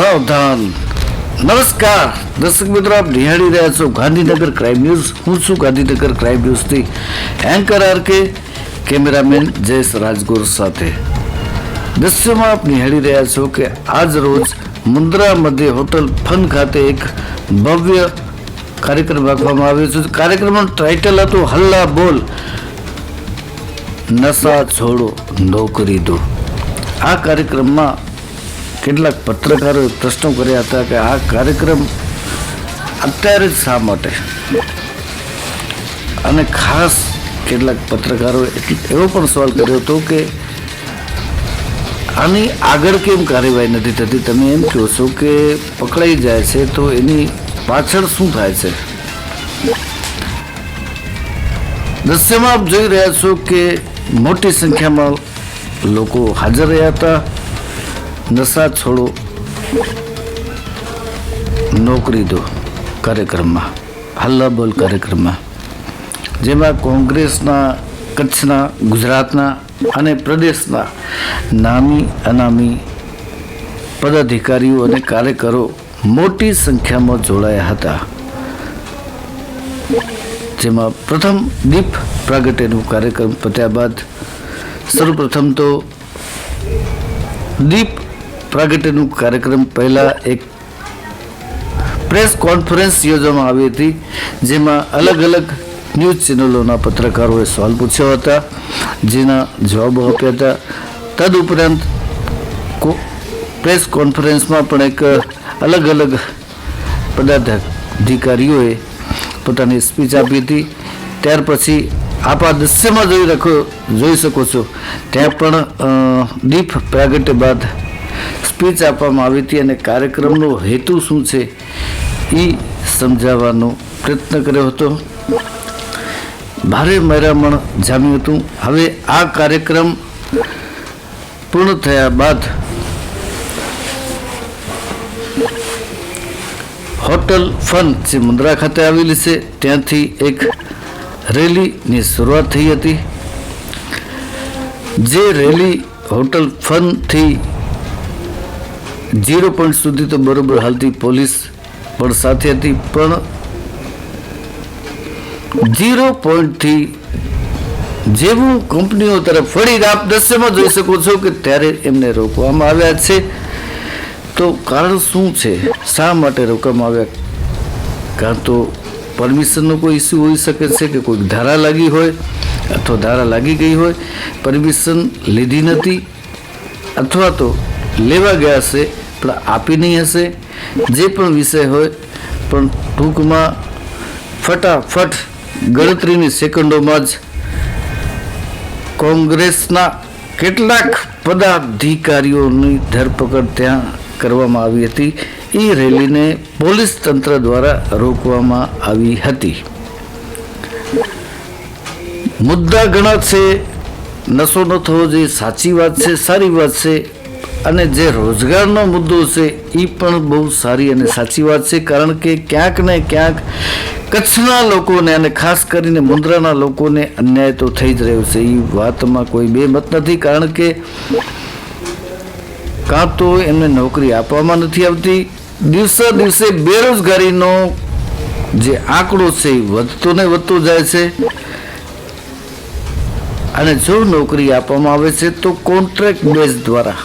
સાવધાન. નમસ્કાર. દર્શક મિત્રો, આપ નિહાળી રહ્યા છો ગાંધીનગર ક્રાઇમ ન્યૂઝ હું છું Gandhinagar crime ન્યૂઝથી anchor R K cameraman Jayesh Rajgor સાથે. દ્રશ્યમાં આપ નિહાળી રહ્યા છો કે આજ રોજ મુન્દ્રા મધ્ય હોટલ ફન ખાતે એક ભવ્ય કાર્યક્રમ રાખવામાં આવ્યો છે. કાર્યક્રમનું ટાઇટલ હતું હલ્લા બોલ. નશા છોડો, નોકરી દો. આ કાર્યક્રમમાં કેટલાક પત્રકારોએ પ્રશ્નો કર્યા હતા કે આ કાર્યક્રમ અત્યારે જ શા માટે? અને ખાસ કેટલાક પત્રકારોએ એવો પણ સવાલ કર્યો હતો કે આની આગળ કેમ કાર્યવાહી નથી થતી? તમે એમ કહો છો કે પકડાઈ જાય છે તો એની પાછળ શું થાય છે? દ્રશ્યમાં આપ જોઈ રહ્યા છો કે મોટી સંખ્યામાં લોકો હાજર રહ્યા હતા. નશા છોડો. નોકરી દો કાર્યક્રમમાં. હલ્લા બોલ કાર્યક્રમમાં. જેમાં કોંગ્રેસના, કચ્છના, ગુજરાતના અને પ્રદેશના નામી, અનામી પદાધિકારીઓ અને કાર્યકરો મોટી સંખ્યામાં જોડાયા હતા. જેમાં પ્રથમ દીપ પ્રાગટ્યનો કાર્યક્રમ પત્યા બાદ સર્વપ્રથમ તો દીપ પ્રાગટ્યનું કાર્યક્રમ પહેલા એક પ્રેસ કોન્ફરન્સ યોજવામાં આવી હતી, જેમાં અલગ અલગ ન્યૂઝ ચેનલોના પત્રકારોએ સવાલ પૂછ્યા હતા, જેના જવાબો આપ્યા હતા. તદઉપરાંત પ્રેસ કોન્ફરન્સમાં પણ એક અલગ અલગ પદાધિકારીઓએ પોતાની સ્પીચ આપી હતી. ત્યાર પછી આપ આ દૃશ્યમાં જોઈ રાખો, જોઈ શકો છો. ત્યાં પણ દીપ પ્રાગટ્ય બાદ સ્પીચ આપવામાં આવી હતી અને કાર્યક્રમનો હેતુ શું છે એ સમજાવવાનો પ્રયત્ન કર્યો હતો. ભારે મહેરામણ જામ્યું હતું. હવે આ કાર્યક્રમ પૂર્ણ થયા બાદ હોટલ ફન જે મુન્દ્રા ખાતે આવેલી છે, ત્યાંથી એક રેલીની શરૂઆત થઈ હતી. જે રેલી હોટલ ફનથી ઝીરો પોઈન્ટ સુધી તો બરોબર હાલતી પોલીસ પણ સાથે હતી, પણ ઝીરો પોઈન્ટથી જેવું કંપનીઓ તરફ ફરી આપ દ્રશ્યમાં જોઈ શકો છો કે ત્યારે એમને રોકવામાં આવ્યા છે. તો કારણ શું છે? શા માટે રોકવામાં આવ્યા? કાં તો પરમિશનનો કોઈ ઇસ્યુ હોઈ શકે છે કે કોઈ ધારા લાગી હોય અથવા ધારા લાગી ગઈ હોય? પરમિશન લીધી નથી અથવા તો લેવા ગયા પણ આપી નહીં હશે. જે પણ વિષય હોય, પણ ટૂંકમાં ફટાફટ ગણતરીની સેકન્ડોમાં જ કોંગ્રેસના કેટલાક પદાધિકારીઓની ધરપકડ ત્યાં કરવામાં આવી હતી. એ રેલીને પોલીસ તંત્ર દ્વારા રોકવામાં આવી હતી. મુદ્દા ઘણા છે. નશો ન થવો જોઈએ. સાચી વાત છે, સારી વાત છે. અને જે રોજગારનો મુદ્દો છે એ પણ બહુ સારી અને સાચી વાત છે, કારણ કે ક્યાંક ને ક્યાંક કચ્છના લોકોને અને ખાસ કરીને મુન્દ્રાના લોકોને અન્યાય તો થઈ જ રહ્યો છે એ વાતમાં કોઈ બે મત નથી, કારણ કે કાં તો એમને નોકરી આપવામાં નથી આવતી, દિવસે દિવસે બેરોજગારીનો જે આંકડો છે એ વધતો ને વધતો જાય છે. અને જો નોકરી આપવામાં આવે છે, તો કોન્ટ્રાક્ટ બેઝ દ્વારા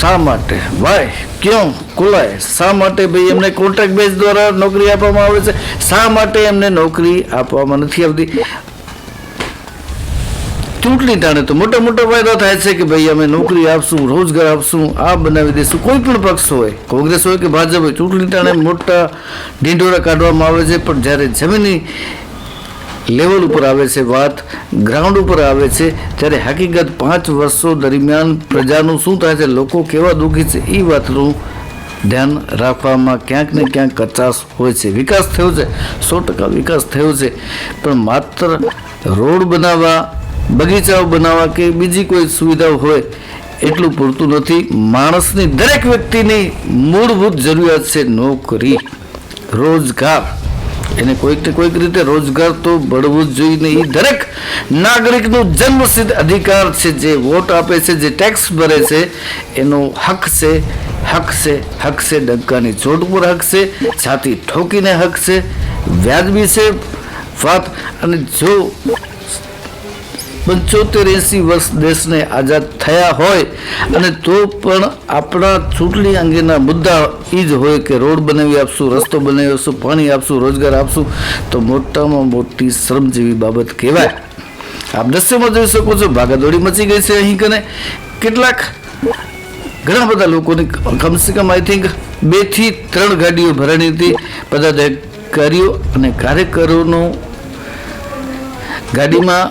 શા માટે? ભાઈ, કેમ કુલાય? શા માટે ભાઈ એમને કોન્ટ્રાક્ટ બેઝ દ્વારા નોકરી આપવામાં આવે છે? શા માટે એમને નોકરી આપવામાં નથી આવતી? ચૂંટણી ટાણે તો મોટા મોટા ફાયદો થાય છે કે ભાઈ અમે નોકરી આપશું, રોજગાર આપશું, આ બનાવી દઈશું કોઈ પણ પક્ષ હોય, કોંગ્રેસ હોય કે ભાજપ હોય, ચૂંટણી ટાણે મોટા ઢીંઢોરા કાઢવામાં આવે છે. પણ જ્યારે જમીની લેવલ ઉપર આવે છે વાત, ગ્રાઉન્ડ ઉપર આવે છે. ત્યારે હકીકત પાંચ વર્ષો દરમિયાન પ્રજાનું શું થાય છે, લોકો કેવા દુઃખી છે એ વાતનું ધ્યાન રાખવામાં ક્યાંક ને ક્યાંક કચાશ હોય છે. વિકાસ થયો છે, સો ટકા વિકાસ થયો છે. પણ માત્ર રોડ બનાવવા, બગીચાઓ બનાવવા કે બીજી કોઈ સુવિધાઓ હોય, એટલું પૂરતું નથી. માણસની દરેક વ્યક્તિની મૂળભૂત જરૂરિયાત છે નોકરી, રોજગાર. એને કોઈક ને કોઈક રીતે રોજગાર તો મળવું જ જોઈએ નહીં. દરેક નાગરિકનો જન્મસિદ્ધ અધિકાર છે. જે વોટ આપે છે, જે ટેક્સ ભરે છે, એનો હક છે હક છે હક છે, ડંકાની ચોટ પર હક છે, છાતી ઠોકીને હક છે. વ્યાજબી છે વાત. અને જો પંચોતેર એંસી વર્ષ દેશને આઝાદ થયા હોય અને તો પણ આપણા ચૂંટણી અંગેના મુદ્દા એ જ હોય કે રોડ બનાવી આપશું, રસ્તો બનાવી આપશું, પાણી આપશું, રોજગાર આપશું, તો મોટામાં મોટી શ્રમજીવી જેવી બાબત કહેવાય. આપ દ્રશ્યમાં જોઈ શકો છો, ભાગાદોડી મચી ગઈ છે અહીં કને. કેટલાક ઘણા બધા લોકોની કમસે કમ આઈ થિંક બેથી ત્રણ ગાડીઓ ભરાણી હતી. પદાધિકારીઓ અને કાર્યકરોનો ગાડીમાં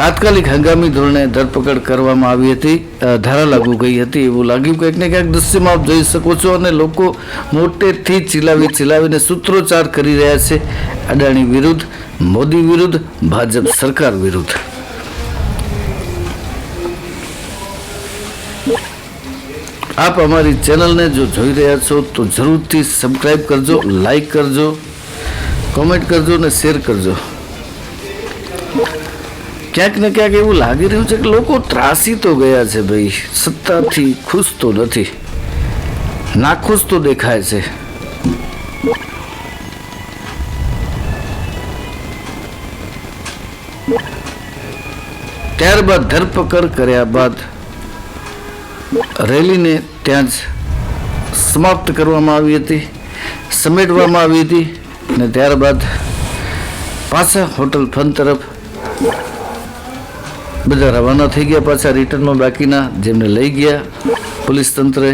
તાત્કાલિક હંગામી ધોરણે ધરપકડ કરવામાં આવી હતી. ધારા લાગુ ગઈ હતી એવું લાગ્યું. કંઈક ને ક્યાંક દૃશ્યમાં આપ જોઈ શકો છો અને લોકો મોટેથી ચિલાવી ચિલાવીને સૂત્રોચ્ચાર કરી રહ્યા છે. અદાણી વિરુદ્ધ, મોદી વિરુદ્ધ, ભાજપ સરકાર વિરુદ્ધ. આપ અમારી ચેનલને જો જોઈ રહ્યા છો તો જરૂરથી સબસ્ક્રાઈબ કરજો લાઈક કરજો, કોમેન્ટ કરજો અને શેર કરજો. ક્યાંક ને ક્યાંક એવું લાગી રહ્યું છે કે લોકો ત્રાસી તો ગયા છે ભાઈ. સત્તાથી ખુશ તો નથી. નાખુશ તો દેખાય છે. ત્યારબાદ ધરપકડ કર્યા બાદ રેલીને ત્યાં જ સમાપ્ત કરવામાં આવી હતી, સમેટવામાં આવી હતી અને ત્યારબાદ પાછા હોટલ ફન તરફ બધા રવાના થઈ ગયા પાછા રિટર્નમાં બાકીના, જેમને લઈ ગયા પોલીસ તંત્રે.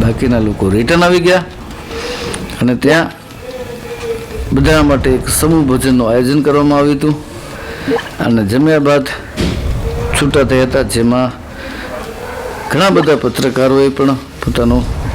બાકીના લોકો રિટર્ન આવી ગયા. અને ત્યાં બધા માટે એક સમૂહ ભોજનનું આયોજન કરવામાં આવ્યું હતું. અને જમ્યા બાદ છૂટા થયા હતા, જેમાં ઘણા બધા પત્રકારોએ પણ પોતાનો